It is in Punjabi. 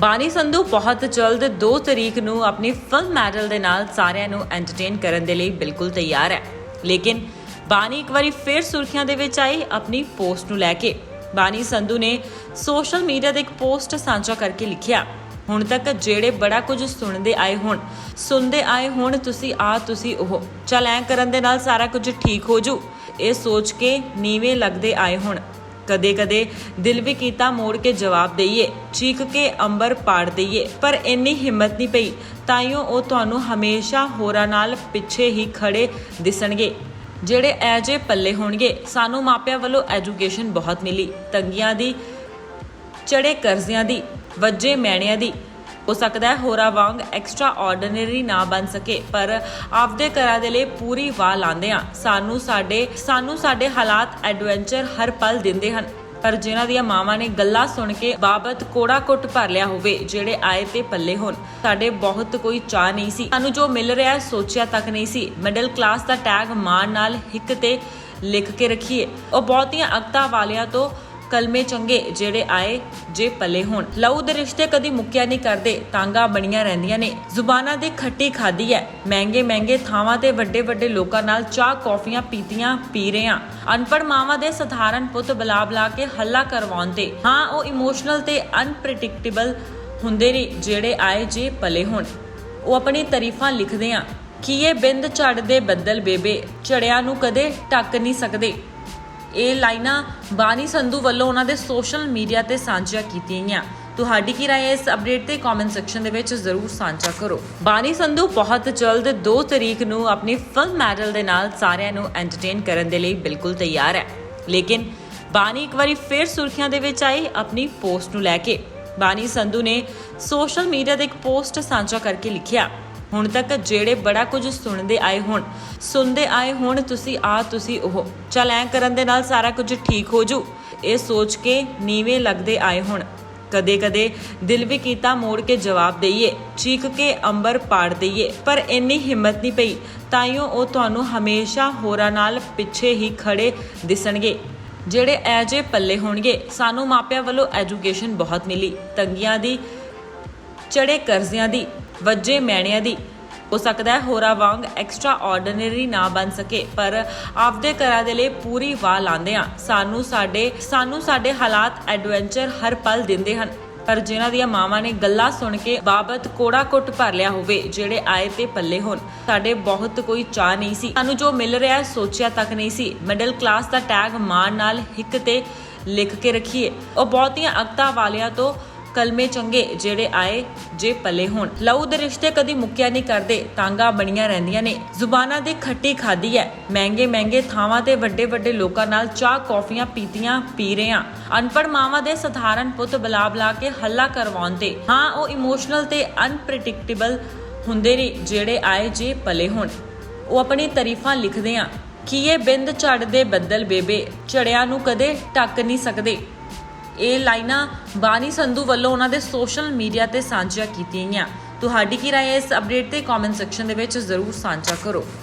ਬਾਨੀ ਸੰਧੂ ਬਹੁਤ ਜਲਦ 2 ਤਰੀਕ ਨੂੰ ਆਪਣੀ ਫਿਲਮ ਮੈਡਲ ਦੇ ਨਾਲ ਸਾਰਿਆਂ ਨੂੰ ਐਂਟਰਟੇਨ ਕਰਨ ਦੇ ਲਈ ਬਿਲਕੁਲ ਤਿਆਰ ਹੈ। ਲੇਕਿਨ ਬਾਨੀ ਇੱਕ ਵਾਰੀ ਫੇਰ ਸੁਰਖੀਆਂ ਦੇ ਵਿੱਚ ਆਈ ਆਪਣੀ ਪੋਸਟ ਨੂੰ ਲੈ ਕੇ। ਬਾਨੀ ਸੰਧੂ ਨੇ ਸੋਸ਼ਲ ਮੀਡੀਆ ਤੇ ਇੱਕ ਪੋਸਟ ਸਾਂਝਾ ਕਰਕੇ ਲਿਖਿਆ, ਹੁਣ ਤੱਕ ਜਿਹੜੇ ਬੜਾ ਕੁਝ ਸੁਣਦੇ ਆਏ ਹੋਣ, ਸੁਣਦੇ ਆਏ ਹੋਣ ਤੁਸੀਂ ਆ ਤੁਸੀਂ ਉਹ। ਚੱਲ ਐਂ ਕਰਨ ਦੇ ਨਾਲ ਸਾਰਾ ਕੁਝ ਠੀਕ ਹੋ ਜੂ। ਇਹ ਸੋਚ ਕੇ ਨੀਵੇਂ ਲੱਗਦੇ ਆਏ ਹੋਣ। ਕਦੇ ਕਦੇ ਦਿਲ ਵੀ ਕੀਤਾ ਮੋੜ ਕੇ ਜਵਾਬ ਦਈਏ ਚੀਕ ਕੇ ਅੰਬਰ ਪਾੜ ਦਈਏ, ਪਰ ਇੰਨੀ ਹਿੰਮਤ ਨਹੀਂ ਪਈ, ਤਾਈਓ ਉਹ ਤੁਹਾਨੂੰ ਹਮੇਸ਼ਾ ਹੋਰਾਂ ਨਾਲ ਪਿੱਛੇ ਹੀ ਖੜੇ ਦਿਸਣਗੇ। ਜਿਹੜੇ ਐ ਜੇ ਪੱਲੇ ਹੋਣਗੇ, ਸਾਨੂੰ ਮਾਪਿਆਂ ਵੱਲੋਂ ਐਜੂਕੇਸ਼ਨ ਬਹੁਤ ਮਿਲੀ, ਤੰਗੀਆਂ ਦੀ ਚੜੇ ਕਰਜ਼ਿਆਂ ਦੀ, ਵੱਜੇ ਮੈਣਿਆਂ ਦੀ ਹੋ ਸਕਦਾ ਹੈ ਹੋਰਾਂ ਵਾਂਗ ਐਕਸਟਰਾ ਆਰਡੀਨਰੀ ਨਾ ਬਣ ਸਕੇ, ਪਰ ਆਪਦੇ ਘਰਾਂ ਦੇ ਲਈ ਪੂਰੀ ਵਾਹ ਲਾਉਂਦੇ ਆ ਸਾਨੂੰ ਸਾਡੇ ਸਾਨੂੰ ਸਾਡੇ ਹਾਲਾਤ ਐਡਵੈਂਚਰ ਹਰ ਪਲ ਦਿੰਦੇ ਹਨ। ਪਰ ਜਿਨ੍ਹਾਂ ਦੀਆਂ ਮਾਵਾਂ ਨੇ ਗੱਲਾਂ ਸੁਣ ਕੇ ਬਾਬਤ ਕੋੜਾ ਕੁੱਟ ਭਰ ਲਿਆ ਹੋਵੇ, ਜਿਹੜੇ ਆਏ ਤੇ ਪੱਲੇ ਹੋਣ। ਸਾਡੇ ਬਹੁਤ ਕੋਈ ਚਾਹ ਨਹੀਂ ਸੀ। ਸਾਨੂੰ ਜੋ ਮਿਲ ਰਿਹਾ ਸੋਚਿਆ ਤੱਕ ਨਹੀਂ ਸੀ। ਮਿਡਲ ਕਲਾਸ ਦਾ ਟੈਗ ਮਾਣ ਨਾਲ ਹਿੱਕ ਤੇ ਲਿਖ ਕੇ ਰੱਖੀਏ। ਉਹ ਬਹੁਤੀਆਂ ਅਕਤਾਂ ਵਾਲਿਆਂ ਤੋਂ ਕਲਮੇ ਚੰਗੇ ਜਿਹੜੇ ਆਏ ਜੇ ਪਲੇ ਹੋਣ। ਲਹੂ ਦੇ ਰਿਸ਼ਤੇ ਕਦੀ ਮੁੱਕਿਆ ਨਹੀਂ ਕਰਦੇ, ਤਾਂਗਾ ਬਣੀਆਂ ਰਹਿੰਦੀਆਂ ਨੇ। ਜ਼ੁਬਾਨਾਂ ਦੀ ਖੱਟੀ ਖਾਦੀ ਹੈ ਮਹਿੰਗੇ ਮਹਿੰਗੇ ਥਾਵਾਂ ਤੇ ਵੱਡੇ ਵੱਡੇ ਲੋਕਾਂ ਨਾਲ ਚਾਹ, ਕੌਫੀਆਂ ਪੀਤੀਆਂ ਪੀ ਰਹੇ ਹਾਂ ਅਨਪੜ ਮਾਵਾਂ ਦੇ ਸਧਾਰਨ ਪੁੱਤ ਬਲਾ ਬਲਾ ਕੇ ਹੱਲਾ ਕਰਵਾਉਣ ਤੇ। ਹਾਂ, ਉਹ ਇਮੋਸ਼ਨਲ ਤੇ ਅਨਪ੍ਰੈਡਿਕਟੇਬਲ ਹੁੰਦੇ ਨੇ ਜਿਹੜੇ ਆਏ ਜੇ ਪਲੇ ਹੋਣ। ਉਹ ਆਪਣੀ ਤਾਰੀਫਾਂ ਲਿਖਦੇ ਆ। ਕਿ ਇਹ ਬਿੰਦ ਝੜਦੇ ਬੱਦਲ ਬੇਬੇ? ਝੜਿਆਂ ਨੂੰ ਕਦੇ ਟੱਕ ਨਹੀਂ ਸਕਦੇ। ਇਹ ਲਾਈਨਾਂ ਬਾਨੀ ਸੰਧੂ ਵੱਲੋਂ ਉਹਨਾਂ ਦੇ ਸੋਸ਼ਲ ਮੀਡੀਆ ਤੇ ਸਾਂਝੀਆਂ ਕੀਤੀਆਂ ਗਈਆਂ। ਤੁਹਾਡੀ ਕੀ ਰਾਏ ਹੈ? ਇਸ ਅਪਡੇਟ ਤੇ ਕਮੈਂਟ ਸੈਕਸ਼ਨ ਦੇ ਵਿੱਚ ਜ਼ਰੂਰ ਸਾਂਝਾ ਕਰੋ। ਬਾਨੀ ਸੰਧੂ ਬਹੁਤ ਜਲਦ 2 ਤਰੀਕ ਨੂੰ ਆਪਣੀ ਫਿਲਮ ਮੈਡਲ ਦੇ ਨਾਲ ਸਾਰਿਆਂ ਨੂੰ ਐਂਟਰਟੇਨ ਕਰਨ ਦੇ ਲਈ ਬਿਲਕੁਲ ਤਿਆਰ ਹੈ। ਲੇਕਿਨ ਬਾਨੀ ਇੱਕ ਵਾਰੀ ਫੇਰ ਸੁਰਖੀਆਂ ਦੇ ਵਿੱਚ ਆਈ ਆਪਣੀ ਪੋਸਟ ਨੂੰ ਲੈ ਕੇ। ਬਾਨੀ ਸੰਧੂ ਨੇ ਸੋਸ਼ਲ ਮੀਡੀਆ ਤੇ ਇੱਕ ਪੋਸਟ ਸਾਂਝਾ ਕਰਕੇ ਲਿਖਿਆ ਹੁਣ ਤੱਕ ਜਿਹੜੇ ਬੜਾ ਕੁਝ ਸੁਣਦੇ ਆਏ ਹੋਣ, ਸੁਣਦੇ ਆਏ ਹੋਣ ਤੁਸੀਂ ਆ, ਤੁਸੀਂ ਉਹ। ਚੱਲ ਐਂ ਕਰਨ ਦੇ ਨਾਲ ਸਾਰਾ ਕੁਝ ਠੀਕ ਹੋ ਜੂ। ਇਹ ਸੋਚ ਕੇ ਨੀਵੇਂ ਲੱਗਦੇ ਆਏ ਹੋਣ। ਕਦੇ ਕਦੇ ਦਿਲ ਵੀ ਕੀਤਾ ਮੋੜ ਕੇ ਜਵਾਬ ਦਈਏ ਚੀਕ ਕੇ ਅੰਬਰ ਪਾੜ ਦਈਏ, ਪਰ ਇੰਨੀ ਹਿੰਮਤ ਨਹੀਂ ਪਈ ਤਾਈਓ ਉਹ ਤੁਹਾਨੂੰ ਹਮੇਸ਼ਾ ਹੋਰਾਂ ਨਾਲ ਪਿੱਛੇ ਹੀ ਖੜੇ ਦਿਸਣਗੇ। ਜਿਹੜੇ ਐ ਜੇ ਪੱਲੇ ਹੋਣਗੇ, ਸਾਨੂੰ ਮਾਪਿਆਂ ਵੱਲੋਂ ਐਜੂਕੇਸ਼ਨ ਬਹੁਤ ਮਿਲੀ, ਤੰਗੀਆਂ ਦੀ ਚੜੇ ਕਰਜ਼ਿਆਂ ਦੀ, ਵੱਜੇ ਮੈਣਿਆਂ ਦੀ। ਹੋ ਸਕਦਾ ਹੈ ਹੋਰਾਂ ਵਾਂਗ ਐਕਸਟਰਾ ਆਰਡੀਨਰੀ ਨਾ ਬਣ ਸਕੇ, ਪਰ ਆਪਦੇ ਘਰਾਂ ਦੇ ਲਈ ਪੂਰੀ ਵਾਹ ਲਾਉਂਦੇ ਆ ਸਾਨੂੰ ਸਾਡੇ ਸਾਨੂੰ ਸਾਡੇ ਹਾਲਾਤ ਐਡਵੈਂਚਰ ਹਰ ਪਲ ਦਿੰਦੇ ਹਨ। ਪਰ ਜਿਨ੍ਹਾਂ ਦੀਆਂ ਮਾਵਾਂ ਨੇ ਗੱਲਾਂ ਸੁਣ ਕੇ ਬਾਬਤ ਕੋੜਾ ਕੁੱਟ ਭਰ ਲਿਆ ਹੋਵੇ, ਜਿਹੜੇ ਆਏ ਤੇ ਪੱਲੇ ਹੋਣ। ਸਾਡੇ ਬਹੁਤ ਕੋਈ ਚਾਹ ਨਹੀਂ ਸੀ। ਸਾਨੂੰ ਜੋ ਮਿਲ ਰਿਹਾ ਸੋਚਿਆ ਤੱਕ ਨਹੀਂ ਸੀ। ਮਿਡਲ ਕਲਾਸ ਦਾ ਟੈਗ ਮਾਣ ਨਾਲ ਹਿੱਕ ਤੇ ਲਿਖ ਕੇ ਰੱਖੀਏ। ਉਹ ਬਹੁਤੀਆਂ ਅਕਤਾਂ ਵਾਲਿਆਂ ਤੋਂ ਕਲਮੇ ਚੰਗੇ ਜਿਹੜੇ ਆਏ ਜੇ ਪਲੇ ਹੋਣ। ਲਹੂ ਦੇ ਰਿਸ਼ਤੇ ਕਦੀ ਮੁੱਕਿਆ ਨਹੀਂ ਕਰਦੇ ਤਾਂਗਾ ਬਣੀਆਂ ਰਹਿੰਦੀਆਂ ਨੇ। ਜ਼ੁਬਾਨਾਂ ਦੀ ਖੱਟੀ ਖਾਦੀ ਹੈ ਮਹਿੰਗੇ ਮਹਿੰਗੇ ਥਾਵਾਂ ਤੇ ਵੱਡੇ ਵੱਡੇ ਲੋਕਾਂ ਨਾਲ ਚਾਹ ਕੌਫੀਆਂ ਪੀਤੀਆਂ ਪੀ ਰਹੇ ਹਾਂ ਅਨਪੜ ਮਾਵਾਂ ਦੇ ਸਧਾਰਨ ਪੁੱਤ ਬਲਾ ਬਲਾ ਕੇ ਹੱਲਾ ਕਰਵਾਉਣ ਤੇ। ਹਾਂ, ਉਹ ਇਮੋਸ਼ਨਲ ਤੇ ਅਨਪ੍ਰੈਡਿਕਟੇਬਲ ਹੁੰਦੇ ਨੇ ਜਿਹੜੇ ਆਏ ਜੇ ਪਲੇ ਹੋਣ। ਉਹ ਆਪਣੀ ਤਾਰੀਫਾਂ ਲਿਖਦੇ ਆ। ਕਿ ਇਹ ਬਿੰਦ ਝੜਦੇ ਬੱਦਲ ਬੇਬੇ? ਝੜਿਆਂ ਨੂੰ ਕਦੇ ਟੱਕ ਨਹੀਂ ਸਕਦੇ। ਇਹ ਲਾਈਨਾਂ ਬਾਨੀ ਸੰਧੂ ਵੱਲੋਂ ਉਹਨਾਂ ਦੇ ਸੋਸ਼ਲ ਮੀਡੀਆ ਤੇ ਸਾਂਝੀਆਂ ਕੀਤੀਆਂ ਗਈਆਂ। ਤੁਹਾਡੀ ਕੀ ਰਾਏ ਹੈ? ਇਸ ਅਪਡੇਟ ਤੇ ਕਮੈਂਟ ਸੈਕਸ਼ਨ ਦੇ ਵਿੱਚ ਜ਼ਰੂਰ ਸਾਂਝਾ ਕਰੋ।